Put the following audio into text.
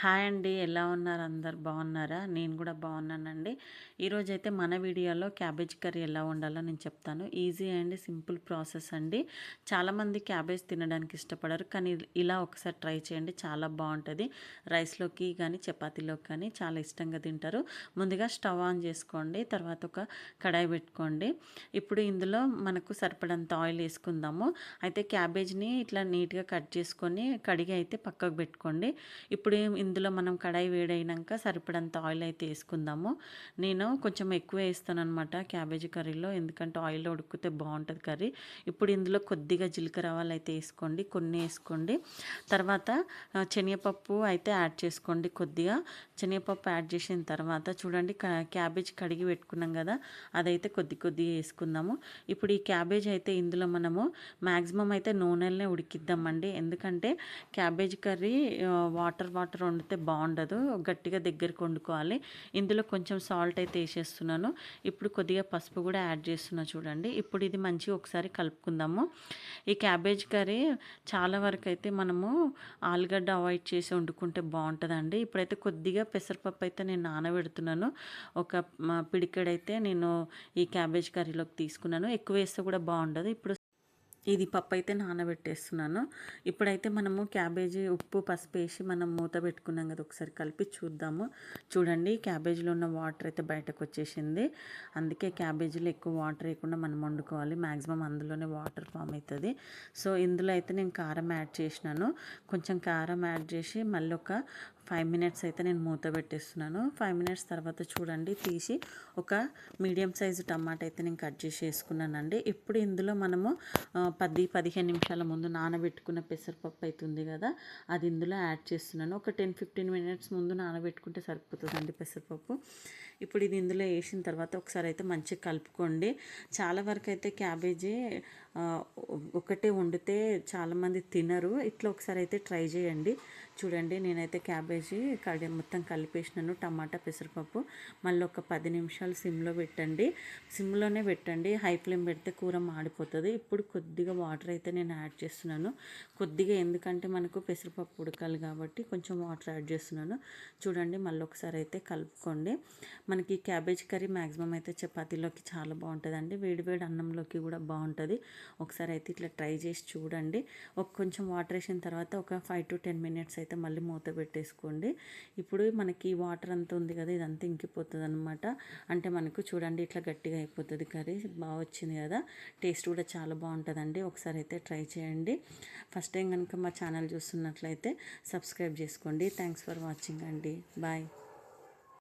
Hi అండి. ఎలా ఉన్నారు? అందరు బాగున్నారా? నేను కూడా బాగున్నానండి. ఈరోజు అయితే మన వీడియోలో క్యాబేజ్ కర్రీ ఎలా వండాలో నేను చెప్తాను. ఈజీ అండ్ సింపుల్ ప్రాసెస్ అండి. చాలామంది క్యాబేజ్ తినడానికి ఇష్టపడరు కానీ ఇలా ఒకసారి ట్రై చేయండి. చాలా బాగుంటుంది. రైస్లోకి కానీ చపాతీలోకి కానీ చాలా ఇష్టంగా తింటారు. ముందుగా స్టవ్ ఆన్ చేసుకోండి. తర్వాత ఒక కడాయి పెట్టుకోండి. ఇప్పుడు ఇందులో మనకు సరిపడంత ఆయిల్ వేసుకుందాము. అయితే క్యాబేజ్ని ఇట్లా నీట్గా కట్ చేసుకొని కడిగి అయితే పక్కకు పెట్టుకోండి. ఇప్పుడు ఇందులో మనం కడాయి వేడైనాక సరిపడంత ఆయిల్ అయితే వేసుకుందాము. నేను కొంచెం ఎక్కువ వేస్తాను అనమాట క్యాబేజీ కర్రీలో ఎందుకంటే ఆయిల్ ఉడికితే బాగుంటుంది కర్రీ. ఇప్పుడు ఇందులో కొద్దిగా జీలకర్ర ఆవాలు అయితే వేసుకోండి కొన్ని వేసుకోండి. తర్వాత శనగపప్పు అయితే యాడ్ చేసుకోండి కొద్దిగా. శనగపప్పు యాడ్ చేసిన తర్వాత చూడండి క్యాబేజ్ కడిగి పెట్టుకున్నాం కదా అదైతే కొద్ది కొద్దిగా వేసుకుందాము. ఇప్పుడు ఈ క్యాబేజ్ అయితే ఇందులో మనము మ్యాక్సిమం అయితే నూనెలనే ఉడికిద్దామండి. ఎందుకంటే క్యాబేజ్ కర్రీ వాటర్ వాటర్ వండితే బాగుండదు. గట్టిగా దగ్గరికి వండుకోవాలి. ఇందులో కొంచెం సాల్ట్ అయితే వేసేస్తున్నాను. ఇప్పుడు కొద్దిగా పసుపు కూడా యాడ్ చేస్తున్నా చూడండి. ఇప్పుడు ఇది మంచిగా ఒకసారి కలుపుకుందాము. ఈ క్యాబేజ్ కర్రీ చాలా వరకు అయితే మనము ఆలుగడ్డ అవాయిడ్ చేసి వండుకుంటే బాగుంటుందండి. ఇప్పుడైతే కొద్దిగా పెసరపప్పు అయితే నేను నానబెడుతున్నాను. ఒక పిడికెడైతే నేను ఈ క్యాబేజ్ కర్రీలోకి తీసుకున్నాను. ఎక్కువ వేస్తే కూడా బాగుండదు. ఇప్పుడు ఇది పప్పు అయితే నానబెట్టేస్తున్నాను. ఇప్పుడైతే మనము క్యాబేజీ ఉప్పు పసుపు వేసి మనం మూత పెట్టుకున్నాం కదా ఒకసారి కలిపి చూద్దాము. చూడండి క్యాబేజీలో ఉన్న వాటర్ అయితే బయటకు వచ్చేసింది. అందుకే క్యాబేజీలో ఎక్కువ వాటర్ వేయకుండా మనం వండుకోవాలి. మ్యాక్సిమం అందులోనే వాటర్ ఫామ్ అవుతుంది. సో ఇందులో అయితే నేను కారం యాడ్ చేసినాను. కొంచెం కారం యాడ్ చేసి మళ్ళీ ఒక ఫైవ్ మినిట్స్ అయితే నేను మూత పెట్టేస్తున్నాను. ఫైవ్ మినిట్స్ తర్వాత చూడండి తీసి ఒక మీడియం సైజు టమాటా అయితే నేను కట్ చేసి వేసుకున్నానండి. ఇప్పుడు ఇందులో మనము పది పదిహేను నిమిషాల ముందు నానబెట్టుకున్న పెసరపప్పు అవుతుంది కదా అది ఇందులో యాడ్ చేస్తున్నాను. ఒక టెన్ ఫిఫ్టీన్ మినిట్స్ ముందు నానబెట్టుకుంటే సరిపోతుందండి పెసరపప్పు. ఇప్పుడు ఇది ఇందులో వేసిన తర్వాత ఒకసారి అయితే మంచిగా కలుపుకోండి. చాలా వరకు అయితే క్యాబేజీ ఒకటే వండితే చాలామంది తినరు. ఇట్లా ఒకసారి అయితే ట్రై చేయండి. చూడండి నేనైతే క్యాబేజీ కడి మొత్తం కలిపేసినాను టమాటా పెసరపప్పు. మళ్ళీ ఒక పది నిమిషాలు సిమ్లో పెట్టండి. సిమ్లోనే పెట్టండి. హై ఫ్లేమ్ పెడితే కూర మాడిపోతుంది. ఇప్పుడు కొద్ది కొద్దిగా వాటర్ అయితే నేను యాడ్ చేస్తున్నాను. కొద్దిగా ఎందుకంటే మనకు పెసరపప్పు ఉడకాలి కాబట్టి కొంచెం వాటర్ యాడ్ చేస్తున్నాను. చూడండి మళ్ళీ ఒకసారి అయితే కలుపుకోండి. మనకి క్యాబేజ్ కర్రీ మ్యాక్సిమం అయితే చపాతీలోకి చాలా బాగుంటుందండి. వేడివేడి అన్నంలోకి కూడా బాగుంటుంది. ఒకసారి అయితే ఇట్లా ట్రై చేసి చూడండి. ఒక కొంచెం వాటర్ వేసిన తర్వాత ఒక ఫైవ్ టు టెన్ మినిట్స్ అయితే మళ్ళీ మూత పెట్టేసుకోండి. ఇప్పుడు మనకి వాటర్ అంతా ఉంది కదా ఇదంతా ఇంకిపోతుంది అనమాట అంటే మనకు చూడండి ఇట్లా గట్టిగా అయిపోతుంది కర్రీ. బాగా వచ్చింది కదా. టేస్ట్ కూడా చాలా బాగుంటుందండి. ఒకసారి అయితే ట్రై చేయండి. ఫస్ట్ టైం కనుక మా ఛానల్ చూస్తున్నట్లయితే సబ్స్క్రైబ్ చేసుకోండి. థ్యాంక్స్ ఫర్ వాచింగ్ అండి. బాయ్.